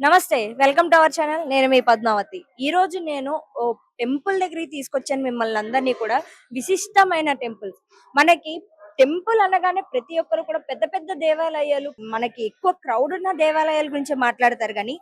నమస్తే welcome to our channel. నేను మీ పద్మావతి. ఈ రోజు నేను ఓ టెంపుల్ దగ్గరికి తీసుకొచ్చాను మిమ్మల్ని అందరినీ కూడా. విశిష్టమైన టెంపుల్స్. మనకి టెంపుల్ అనగానే ప్రతి ఒక్కరు కూడా పెద్ద పెద్ద దేవాలయాలు మనకి ఎక్కువ క్రౌడ్ ఉన్న దేవాలయాల గురించి మాట్లాడతారు కానీ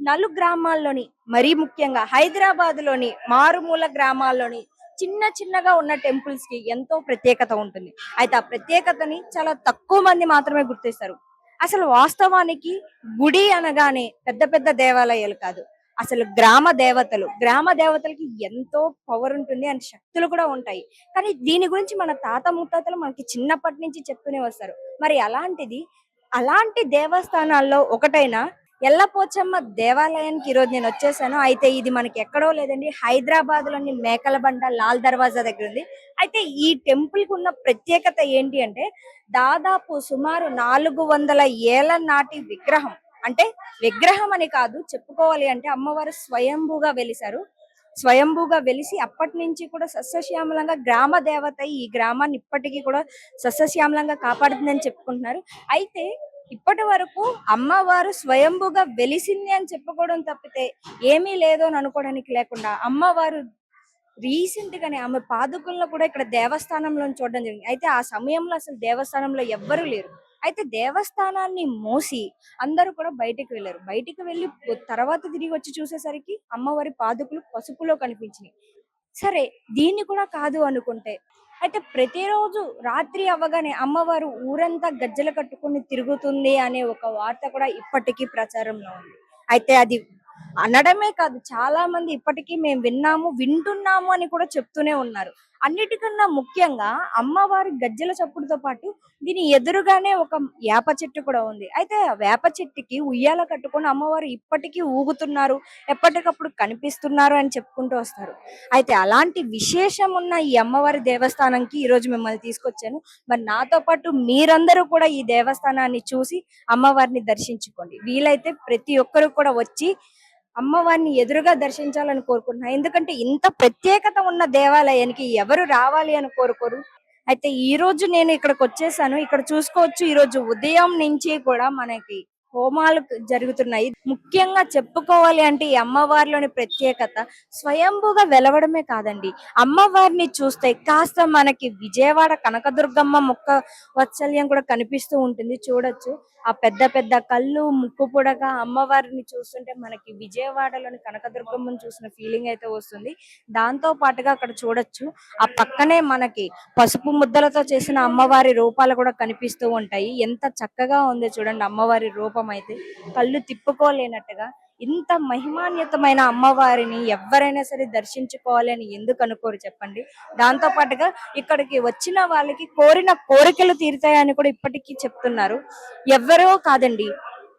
నలు గ్రామాల్లోని మరీ ముఖ్యంగా హైదరాబాద్లోని మారుమూల గ్రామాల్లోని చిన్న చిన్నగా ఉన్న టెంపుల్స్కి ఎంతో ప్రత్యేకత ఉంటుంది. అయితే ఆ ప్రత్యేకతని చాలా తక్కువ మంది మాత్రమే గుర్తిస్తారు. అసలు వాస్తవానికి గుడి అనగానే పెద్ద పెద్ద దేవాలయాలు కాదు అసలు గ్రామ దేవతలు. గ్రామ దేవతలకి ఎంతో పవర్ ఉంటుంది అండ్ శక్తులు కూడా ఉంటాయి. కానీ దీని గురించి మన తాత ముత్తాతలు మనకి చిన్నప్పటి నుంచి చెప్తూనే వస్తారు మరి అలాంటిది అలాంటి దేవస్థానాల్లో ఒకటైన ఎల్లపోచమ్మ దేవాలయానికి ఈరోజు రోజు నేను వచ్చేసాను. అయితే ఇది మనకి ఎక్కడో లేదండి హైదరాబాద్లోని మేకలబండ లాల్ దర్వాజా దగ్గర ఉంది. అయితే ఈ టెంపుల్కు ఉన్న ప్రత్యేకత ఏంటి అంటే దాదాపు సుమారు నాలుగు వందల ఏళ్ళ నాటి విగ్రహం. అంటే విగ్రహం అని కాదు చెప్పుకోవాలి అంటే అమ్మవారు స్వయంభూగా వెలిసారు స్వయంభూగా వెలిసి అప్పటి నుంచి కూడా సస్యశ్యామలంగా గ్రామ దేవత ఈ గ్రామాన్ని ఇప్పటికీ కూడా సస్యశ్యామలంగా కాపాడుతుందని చెప్పుకుంటున్నారు. అయితే ఇప్పటి వరకు అమ్మవారు స్వయంభుగా వెలిసింది అని చెప్పుకోవడం తప్పితే ఏమీ లేదు అని అనుకోవడానికి లేకుండా అమ్మవారు రీసెంట్ గానే ఆమె పాదుకులను కూడా ఇక్కడ దేవస్థానంలో చూడడం జరిగింది. అయితే ఆ సమయంలో అసలు దేవస్థానంలో ఎవ్వరూ లేరు. అయితే దేవస్థానాన్ని మోసి అందరూ కూడా బయటికి వెళ్ళారు. బయటకు వెళ్ళి తర్వాత తిరిగి వచ్చి చూసేసరికి అమ్మవారి పాదుకులు పసుపులో కనిపించినాయి. సరే దీన్ని కూడా కాదు అనుకుంటే అయితే ప్రతిరోజు రాత్రి అవ్వగానే అమ్మవారు ఊరంతా గజ్జలు కట్టుకుని తిరుగుతుంది అనే ఒక వార్త కూడా ఇప్పటికీ ప్రచారంలో ఉంది. అయితే అది అనడమే కాదు చాలా మంది ఇప్పటికీ మేము విన్నాము వింటున్నాము అని కూడా చెప్తూనే ఉన్నారు. అన్నిటికన్నా ముఖ్యంగా అమ్మవారి గజ్జల చప్పుడుతో పాటు దీని ఎదురుగానే ఒక వేప చెట్టు కూడా ఉంది. అయితే వేప చెట్టుకి ఉయ్యాల కట్టుకొని అమ్మవారు ఇప్పటికీ ఊగుతున్నారు ఎప్పటికప్పుడు కనిపిస్తున్నారు అని చెప్పుకుంటూ వస్తారు. అయితే అలాంటి విశేషం ఉన్న ఈ అమ్మవారి దేవస్థానంకి ఈ రోజు మిమ్మల్ని తీసుకొచ్చాను. మరి నాతో పాటు మీరందరూ కూడా ఈ దేవస్థానాన్ని చూసి అమ్మవారిని దర్శించుకోండి. వీలైతే ప్రతి ఒక్కరు కూడా వచ్చి అమ్మవారిని ఎదురుగా దర్శించాలని కోరుకుంటున్నా. ఎందుకంటే ఇంత ప్రత్యేకత ఉన్న దేవాలయానికి ఎవరు రావాలి అని కోరుకోరు. అయితే ఈ రోజు నేను ఇక్కడికి వచ్చేసాను. ఇక్కడ చూసుకోవచ్చు ఈ రోజు ఉదయం నుంచి కూడా మనకి హోమాలు జరుగుతున్నాయి. ముఖ్యంగా చెప్పుకోవాలి అంటే ఈ అమ్మవారిలోని ప్రత్యేకత స్వయంభుగా వెలవడమే కాదండి. అమ్మవారిని చూస్తే కాస్త మనకి విజయవాడ కనకదుర్గమ్మ మొక్క వాత్సల్యం కూడా కనిపిస్తూ ఉంటుంది. చూడొచ్చు. ఆ పెద్ద పెద్ద కళ్ళు ముక్కు పొడగా అమ్మవారిని చూస్తుంటే మనకి విజయవాడలోని కనకదుర్గమ్మను చూసిన ఫీలింగ్ అయితే వస్తుంది. దాంతో పాటుగా అక్కడ చూడొచ్చు. ఆ పక్కనే మనకి పసుపు ముద్దలతో చేసిన అమ్మవారి రూపాలు కూడా కనిపిస్తూ ఉంటాయి. ఎంత చక్కగా ఉందో చూడండి అమ్మవారి రూపం అయితే కళ్ళు తిప్పుకోలేనట్టుగా ఇంత మహిమాన్వితమైన అమ్మవారిని ఎవరైనా సరే దర్శించుకోవాలి అని ఎందుకు అనుకోరు చెప్పండి? దాంతో పాటుగా ఇక్కడికి వచ్చిన వాళ్ళకి కోరిన కోరికలు తీరుతాయని కూడా ఇప్పటికీ చెప్తున్నారు. ఎవరో కాదండి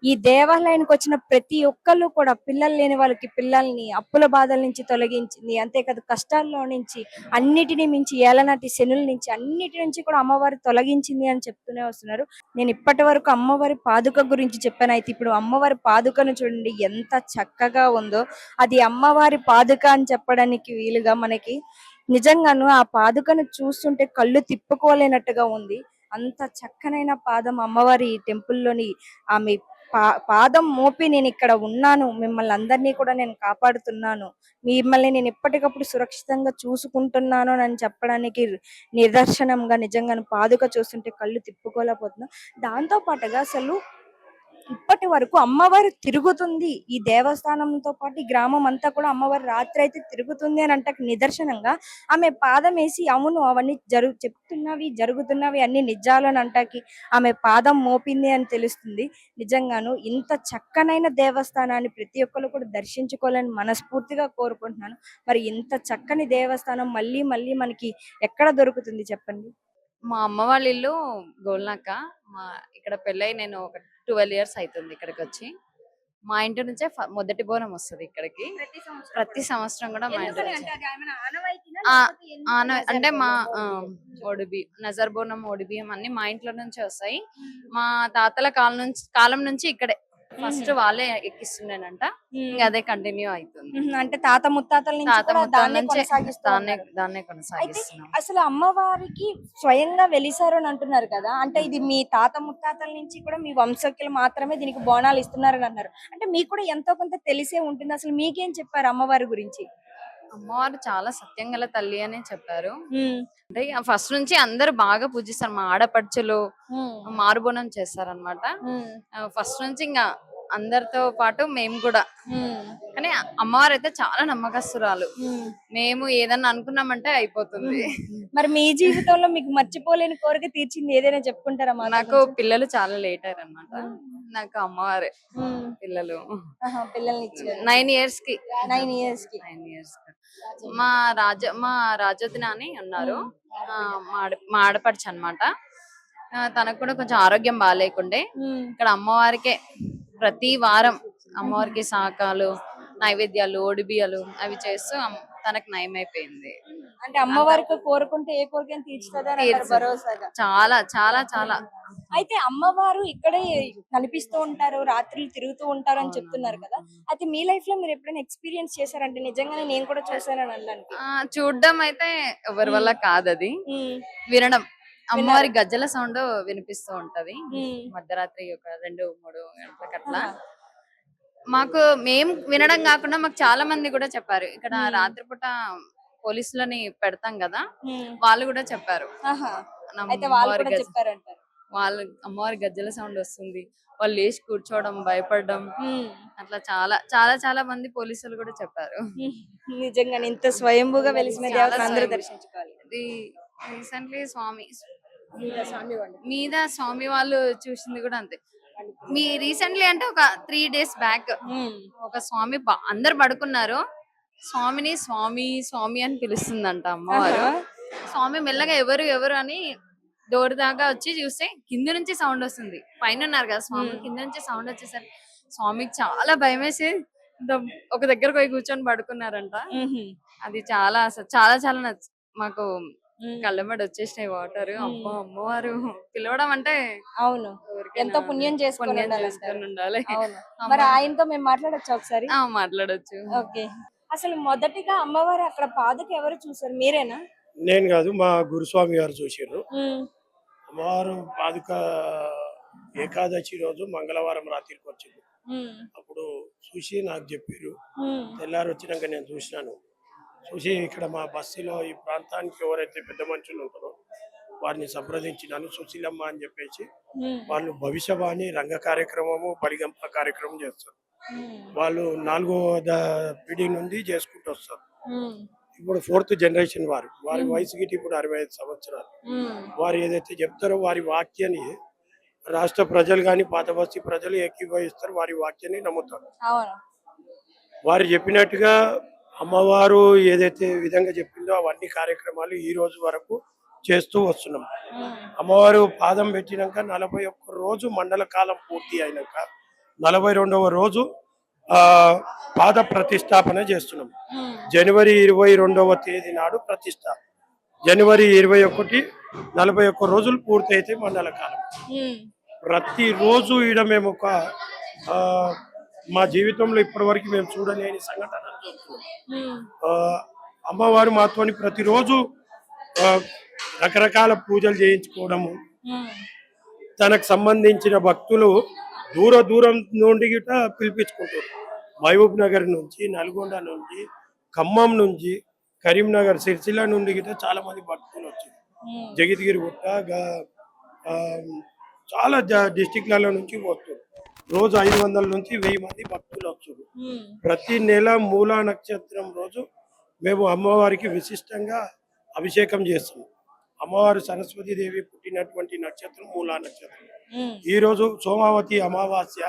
ఈ దేవాలయానికి వచ్చిన ప్రతి ఒక్కళ్ళు కూడా పిల్లలు లేని వాళ్ళకి పిల్లల్ని అప్పుల బాధల నుంచి తొలగించింది. అంతేకాదు కష్టాల్లో నుంచి అన్నిటిని మించి ఏలనాటి శనుల నుంచి అన్నిటి నుంచి కూడా అమ్మవారి తొలగించింది అని చెప్తూనే వస్తున్నారు. నేను ఇప్పటి వరకు అమ్మవారి పాదుక గురించి చెప్పాను. అయితే ఇప్పుడు అమ్మవారి పాదుకను చూడండి ఎంత చక్కగా ఉందో. అది అమ్మవారి పాదుక అని చెప్పడానికి వీలుగా మనకి నిజంగాను ఆ పాదుకను చూస్తుంటే కళ్ళు తిప్పుకోలేనట్టుగా ఉంది. అంత చక్కనైన పాదం అమ్మవారి టెంపుల్లోని ఆమె పాదం మోపి నేను ఇక్కడ ఉన్నాను. మిమ్మల్ని అందరినీ కూడా నేను కాపాడుతున్నాను. మిమ్మల్ని నేను ఎప్పటికప్పుడు సురక్షితంగా చూసుకుంటున్నాను అని చెప్పడానికి నిదర్శనంగా నిజంగా పాదుక చూస్తుంటే కళ్ళు తిప్పుకోలేకపోతున్నా. దాంతో పాటుగా అసలు ఇప్పటి వరకు అమ్మవారు తిరుగుతుంది. ఈ దేవస్థానంతో పాటు ఈ గ్రామం అంతా కూడా అమ్మవారు రాత్రి అయితే తిరుగుతుంది అని అంటే నిదర్శనంగా ఆమె పాదం వేసి అవును అవన్నీ జరుగు చెప్తున్నవి జరుగుతున్నవి అన్ని నిజాలు అని అంటాకి ఆమె పాదం మోపింది అని తెలుస్తుంది. నిజంగాను ఇంత చక్కనైన దేవస్థానాన్ని ప్రతి ఒక్కరు కూడా దర్శించుకోవాలని మనస్ఫూర్తిగా కోరుకుంటున్నాను. మరి ఇంత చక్కని దేవస్థానం మళ్ళీ మళ్ళీ మనకి ఎక్కడ దొరుకుతుంది చెప్పండి? మా అమ్మ వాళ్ళ ఇల్లు గోల్నాక. మా ఇక్కడ పెళ్ళై నేను ఒక ట్వెల్వ్ ఇయర్స్ అవుతుంది ఇక్కడికి వచ్చి మా ఇంటి నుంచే మొదటి బోనం వస్తుంది ఇక్కడికి. ప్రతి సంవత్సరం కూడా? మా ఇంటి నుంచే. ఆ, ఆన అంటే మా ఒడిబి నజర్ బోనం ఒడిబియ్యం అన్ని మా ఇంట్లో నుంచే వస్తాయి. మా తాతల కాలం నుంచి కాలం నుంచి ఇక్కడే. ఫస్ట్ వాళ్ళే ఎక్కిస్తుండేనంట. ఇంకా అదే కంటిన్యూ అవుతుంది. అంటే తాత ముత్తాతల నుంచి దాన్నే కొనసాగిస్తున్నాం అసలు అమ్మవారికి స్వయంగా వెలిసారు అని అంటున్నారు కదా అంటే ఇది మీ తాత ముత్తాతల నుంచి కూడా మీ వంశకులు మాత్రమే దీనికి బోనాలు ఇస్తున్నారని అన్నారు. అంటే మీకు కూడా ఎంతో కొంత తెలిసే ఉంటుంది. అసలు మీకేం చెప్పారు అమ్మవారి గురించి? అమ్మవారు చాలా సత్యం గల తల్లి అని చెప్పారు. అంటే ఫస్ట్ నుంచి అందరూ బాగా పూజిస్తారు మా ఆడపడుచులు మారుబోనం చేస్తారనమాట ఫస్ట్ నుంచి ఇంకా అందరితో పాటు మేము కూడా. కానీ అమ్మవారు అయితే చాలా నమ్మకస్తురాలు. మేము ఏదన్నా అనుకున్నామంటే అయిపోతుంది. మరి మీ జీవితంలో మీకు మర్చిపోలేని కోరిక తీర్చింది ఏదైనా చెప్పుకుంటారా మాతో నాకు? పిల్లలు చాలా లేట్ అయ్యారు అనమాట నాకు అమ్మవారే. మ్మ్. పిల్లలు. పిల్లల్ని నైన్ ఇయర్స్కి. నైన్ ఇయర్స్కి. నైన్ ఇయర్స్ మా రాజ మా రాజోదిన అని ఉన్నారు. మా ఆడ- మా ఆడపడుచు అనమాట తనకు కూడా కొంచెం ఆరోగ్యం బాగాలేకుండే. ఇక్కడ అమ్మవారికే ప్రతి వారం అమ్మవారికి శాకాలు నైవేద్యాలు ఒడిబియాలు అవి చేస్తూ తనకు నయం అయిపోయింది అంటే అమ్మవారికి కోరుకుంటే ఏ కోరికైనా తీర్చుతుంది. భరోసాగా. చాలా చాలా చాలా. అయితే అమ్మవారు ఇక్కడే కనిపిస్తూ ఉంటారు రాత్రులు తిరుగుతూ ఉంటారు అని చెప్తున్నారు కదా. అయితే మీ లైఫ్లో మీరు ఎప్పుడైనా ఎక్స్పీరియన్స్ చేశారంటే? నిజంగానే నేను కూడా చూసానని అనడానికి ఆ, చూడ్డం అయితే ఎవరి వల్ల కాదు అది ఉమ్, వినడం. అమ్మవారి గజ్జల సౌండ్ వినిపిస్తూ ఉంటది. మధ్యరాత్రి ఒక రెండు మూడు గంటలకు అట్లా మాకు మేము వినడం కాకుండా మాకు చాలా మంది కూడా చెప్పారు ఇక్కడ. రాత్రిపూట పోలీసులని పెడతాం కదా. వాళ్ళు కూడా చెప్పారు వాళ్ళు అమ్మవారి గజ్జల సౌండ్ వస్తుంది వాళ్ళు లేచి కూర్చోవడం భయపడడం. అట్లా చాలా చాలా చాలా మంది పోలీసులు కూడా చెప్పారు ఉమ్. నిజంగానే ఇంత స్వయంభూగా వెలిసిన అందరూ. దర్శించుకోవాలి ఇది రీసెంట్లీ స్వామి. మీద స్వామి వాళ్ళు చూసింది కూడా అంతే మీ రీసెంట్లీ అంటే ఒక త్రీ డేస్ బ్యాక్. ఒక స్వామి అందరు పడుకున్నారు స్వామిని స్వామి స్వామి అని పిలుస్తుందంట అమ్మవారు. స్వామి మెల్లగా ఎవరు ఎవరు అని డోర్ దాకా వచ్చి చూస్తే కింద నుంచి సౌండ్ వస్తుంది పైన ఉన్నారు కదా స్వామి. కింద నుంచి సౌండ్ వచ్చేసరికి స్వామికి చాలా భయం వేసి ఒక దగ్గరకు పోయి కూర్చొని పడుకున్నారంట. అది చాలా అసలు చాలా చాలా నచ్చ మాకు. కళ్ళమ్మడి వచ్చేసినాయి వాటర్. అమ్మో అమ్మవారు పిలవడం అంటే అవును. ఎంతో పుణ్యం చేసుకొని ఉండాలి చేసుకొని ఉండాలి. అవును. మరి ఆయనతో మేము మాట్లాడొచ్చు ఒకసారి? ఆ, మాట్లాడొచ్చు. ఓకే. అసలు మొదటిగా అమ్మవారు అక్కడ పాదక ఎవరు చూసారు? మీరేనా? నేను కాదు మా గురుస్వామి గారు చూసారు. అమ్మవారు పాదుక ఏకాదశి రోజు మంగళవారం రాత్రికి వచ్చింది. అప్పుడు చూసి నాకు చెప్పారు. తెల్లారి వచ్చినాక నేను చూసినాను. చూసి ఇక్కడ మా బస్సులో ఈ ప్రాంతానికి ఎవరైతే పెద్ద మనుషులు ఉంటారో వారిని సంప్రదించినాను సుశీలమ్మ అని చెప్పేసి. వాళ్ళు భవిష్యవాణి రంగ కార్యక్రమము పరిగంప కార్యక్రమం చేస్తారు. వాళ్ళు నాలుగో పీడి నుండి చేసుకుంటూ వస్తారు. ఇప్పుడు ఫోర్త్ జనరేషన్ వారు వారి వయసు గిటి ఇప్పుడు అరవై ఐదు సంవత్సరాలు. వారు ఏదైతే చెప్తారో వారి వాక్యాన్ని రాష్ట్ర ప్రజలు కానీ పాత బస్తీ ప్రజలు ఏకీభవిస్తారు వారి వాక్యాన్ని నమ్ముతారు వారు చెప్పినట్టుగా అమ్మవారు ఏదైతే విధంగా చెప్పిందో అవన్నీ కార్యక్రమాలు ఈ రోజు వరకు చేస్తూ వస్తున్నాం. అమ్మవారు పాదం పెట్టినాక నలభై ఒక్క రోజు మండల కాలం పూర్తి అయినాక నలభై రెండవ రోజు ఆ పాద ప్రతిష్టాపన చేస్తున్నాం. జనవరి ఇరవై రెండవ తేదీ నాడు ప్రతిష్ట జనవరి ఇరవై ఒకటి నలభై ఒక్క రోజులు పూర్తయితే మండల కాలం. ప్రతిరోజు ఈడ మేము ఒక మా జీవితంలో ఇప్పటివరకు మేము చూడలేని సంఘటన ఉమ్. అమ్మవారు మాతోని ప్రతిరోజు రకరకాల పూజలు చేయించుకోవడము ఉమ్. తనకు సంబంధించిన భక్తులు దూర దూరం నుండి గిట పిలిపించుకుంటారు మహబూబ్ నగర్ నుంచి నల్గొండ నుంచి ఖమ్మం నుంచి కరీంనగర్ సిరిసిల్ల నుండి గిట చాలా మంది భక్తులు వచ్చారు ఉమ్. జగిత్గిరి గుట్ట చాలా డిస్టిక్లలో నుంచి వస్తారు రోజు ఐదు వందల నుంచి వెయ్యి మంది భక్తులు ఉమ్. ప్రతి నెల మూలా నక్షత్రం రోజు మేము అమ్మవారికి విశిష్టంగా అభిషేకం చేస్తాం. అమ్మవారు సరస్వతి దేవి పుట్టినటువంటి నక్షత్రం మూలా నక్షత్రం. ఈ రోజు సోమావతి అమావాస్య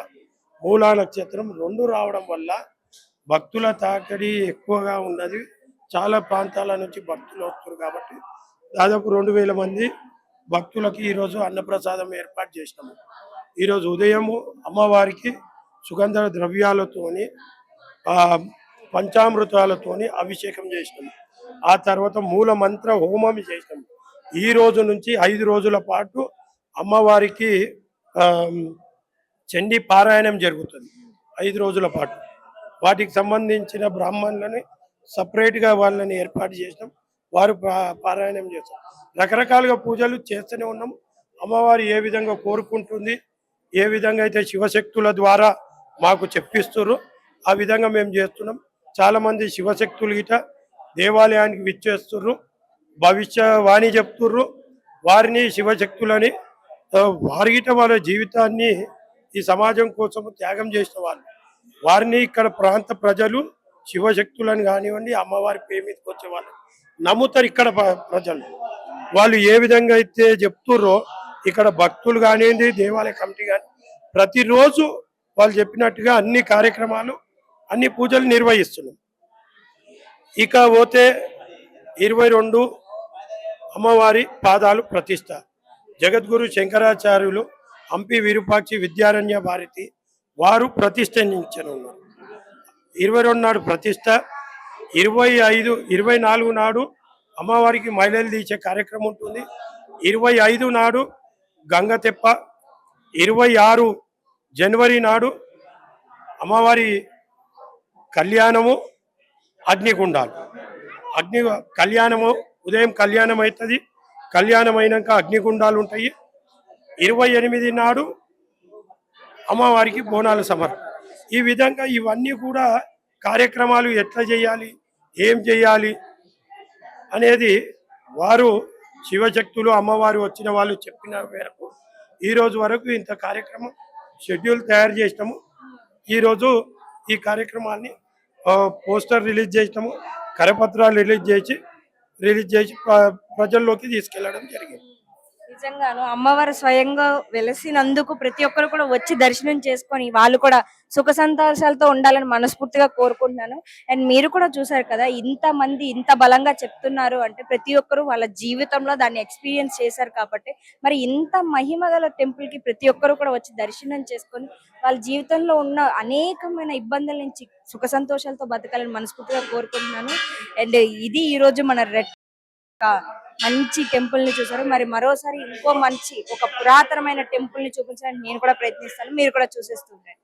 మూలా నక్షత్రం రెండు రావడం వల్ల భక్తుల తాకడి ఎక్కువగా ఉన్నది. చాలా ప్రాంతాల నుంచి భక్తులు వస్తారు కాబట్టి దాదాపు రెండు వేల మంది భక్తులకి ఈరోజు అన్నప్రసాదం ఏర్పాటు చేసినాము. ఈరోజు ఉదయము అమ్మవారికి సుగంధ ద్రవ్యాలతోని పంచామృతాలతోని అభిషేకం చేసినాం. ఆ తర్వాత మూల మంత్ర హోమం చేసినాం. ఈ రోజు నుంచి ఐదు రోజుల పాటు అమ్మవారికి చండి చండీ పారాయణం జరుగుతుంది. ఐదు రోజుల పాటు. వాటికి సంబంధించిన బ్రాహ్మణులని సపరేట్గా వాళ్ళని ఏర్పాటు చేసినాం. వారు పారాయణం చేస్తాం రకరకాలుగా పూజలు చేస్తూనే ఉన్నాం. అమ్మవారు ఏ విధంగా కోరుకుంటుంది ఏ విధంగా అయితే శివశక్తుల ద్వారా మాకు చెప్పిస్తుర్రు ఆ విధంగా మేము చేస్తున్నాం. చాలామంది శివశక్తులు గిట దేవాలయానికి విచ్చేస్తుర్రు. భవిష్యవాణి చెప్తుర్రు. వారిని శివశక్తులని ఆ, వారి గిట వాళ్ళ జీవితాన్ని ఈ సమాజం కోసం త్యాగం చేసిన వాళ్ళు. వారిని ఇక్కడ ప్రాంత ప్రజలు శివశక్తులను కానివ్వండి అమ్మవారి పేరు మీదకి వచ్చే వాళ్ళు. నమ్ముతారు ఇక్కడ ప్ర- ప్రజలు. వాళ్ళు ఏ విధంగా అయితే చెప్తుర్రో ఇక్కడ భక్తులు కానివ్వండి దేవాలయ కమిటీ కానీ ప్రతిరోజు వాళ్ళు చెప్పినట్టుగా అన్ని కార్యక్రమాలు అన్ని పూజలు నిర్వహిస్తున్నాం. ఇక పోతే ఇరవై రెండు అమ్మవారి పాదాలు ప్రతిష్ట. జగద్గురు శంకరాచార్యులు హంపి విరూపాక్షి విద్యారణ్య భారతి వారు ప్రతిష్ఠించనున్నారు. ఇరవై రెండు నాడు ప్రతిష్ట ఇరవై ఐదు ఇరవై నాలుగు నాడు అమ్మవారికి మహిళలు తీసే కార్యక్రమం ఉంటుంది. ఇరవై ఐదు నాడు గంగ తెప్ప ఇరవై ఆరు జనవరి నాడు అమ్మవారి కళ్యాణము అగ్నిగుండాలు. అగ్ని కళ్యాణము ఉదయం కళ్యాణం అవుతుంది కళ్యాణం అయినాక అగ్నిగుండాలు ఉంటాయి. ఇరవై ఎనిమిది నాడు అమ్మవారికి బోనాలు సమర్పణ ఈ విధంగా ఇవన్నీ కూడా కార్యక్రమాలు ఎట్లా చేయాలి ఏం చేయాలి అనేది వారు శివశక్తులు అమ్మవారు వచ్చిన వాళ్ళు చెప్పిన మేరకు ఈరోజు వరకు ఇంత కార్యక్రమం షెడ్యూల్ తయారు చేసినాము. ఈరోజు ఈ కార్యక్రమాన్ని పోస్టర్ రిలీజ్ చేసినాము. కరపత్రాలు రిలీజ్ చేసి రిలీజ్ చేసి ప్రజల్లోకి తీసుకెళ్ళడం జరిగింది. నిజంగాను అమ్మవారు స్వయంగా వెలసినందుకు ప్రతి ఒక్కరు కూడా వచ్చి దర్శనం చేసుకొని వాళ్ళు కూడా సుఖ సంతోషాలతో ఉండాలని మనస్ఫూర్తిగా కోరుకుంటున్నాను. అండ్ మీరు కూడా చూసారు కదా ఇంత మంది ఇంత బలంగా చెప్తున్నారు అంటే ప్రతి ఒక్కరు వాళ్ళ జీవితంలో దాన్ని ఎక్స్పీరియన్స్ చేశారు కాబట్టి మరి ఇంత మహిమ గల టెంపుల్కి ప్రతి ఒక్కరు కూడా వచ్చి దర్శనం చేసుకొని వాళ్ళ జీవితంలో ఉన్న అనేకమైన ఇబ్బందుల నుంచి సుఖ సంతోషాలతో బతకాలని మనస్ఫూర్తిగా కోరుకుంటున్నాను. అండ్ ఇది ఈ రోజు మన రెడ్ ఒక మంచి టెంపుల్ని చూసారు మరి మరోసారి ఇంకో మంచి ఒక పురాతనమైన టెంపుల్ని చూపించడానికి నేను కూడా ప్రయత్నిస్తాను. మీరు కూడా చూసేస్తుంటారు